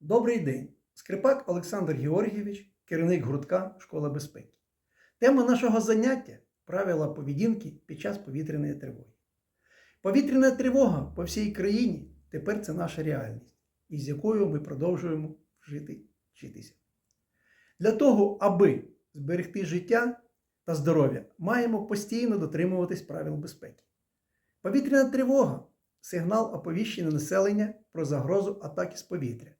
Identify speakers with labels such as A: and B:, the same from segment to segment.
A: Добрий день. Скрипак Олександр Георгійович, керівник гуртка Школа безпеки. Тема нашого заняття правила поведінки під час повітряної тривоги. Повітряна тривога по всій країні тепер це наша реальність, із якою ми продовжуємо жити, вчитися. Для того, аби зберегти життя та здоров'я, маємо постійно дотримуватись правил безпеки. Повітряна тривога сигнал оповіщення населення про загрозу атаки з повітря.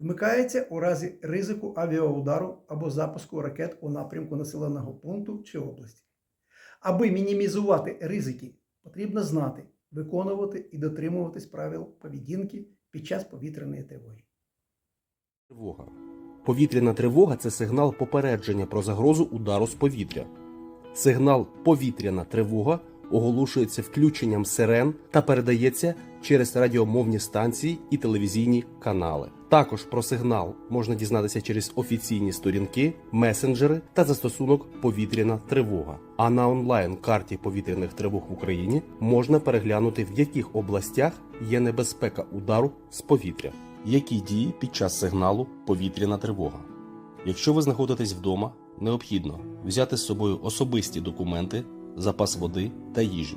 A: Вмикається у разі ризику авіаудару або запуску ракет у напрямку населеного пункту чи області. Аби мінімізувати ризики, потрібно знати, виконувати і дотримуватись правил поведінки під час повітряної тривоги.
B: Тривога. Повітряна тривога це сигнал попередження про загрозу удару з повітря. Сигнал повітряна тривога оголошується включенням сирен та передається через радіомовні станції і телевізійні канали. Також про сигнал можна дізнатися через офіційні сторінки, месенджери та застосунок Повітряна тривога. А на онлайн карті повітряних тривог в Україні можна переглянути, в яких областях є небезпека удару з повітря. Які дії під час сигналу повітряна тривога? Якщо ви знаходитесь вдома, необхідно взяти з собою особисті документи, запас води та їжі,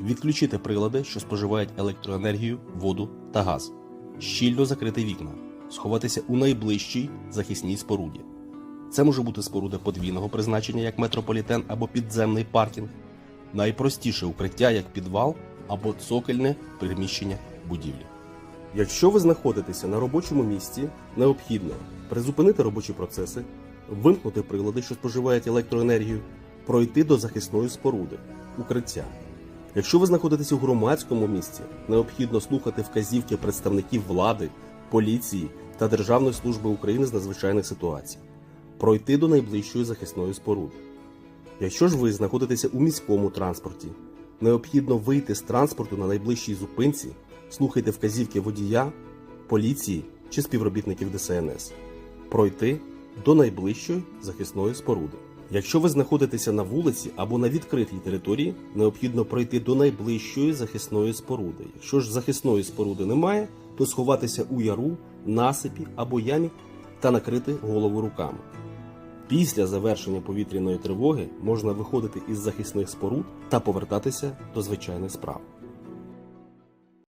B: відключити прилади, що споживають електроенергію, воду та газ, щільно закрити вікна, сховатися у найближчій захисній споруді. Це може бути споруда подвійного призначення, як метрополітен або підземний паркінг, найпростіше укриття, як підвал або цокольне приміщення будівлі. Якщо ви знаходитеся на робочому місці, необхідно призупинити робочі процеси, вимкнути прилади, що споживають електроенергію, пройти до захисної споруди, укриття. Якщо ви знаходитесь у громадському місці, необхідно слухати вказівки представників влади, поліції та Державної служби України з надзвичайних ситуацій, пройти до найближчої захисної споруди. Якщо ж ви знаходитеся у міському транспорті, необхідно вийти з транспорту на найближчій зупинці, слухайте вказівки водія, поліції чи співробітників ДСНС, пройти до найближчої захисної споруди. Якщо ви знаходитеся на вулиці або на відкритій території, необхідно пройти до найближчої захисної споруди. Якщо ж захисної споруди немає, то сховатися у яру, насипі або ямі та накрити голову руками. Після завершення повітряної тривоги можна виходити із захисних споруд та повертатися до звичайних справ.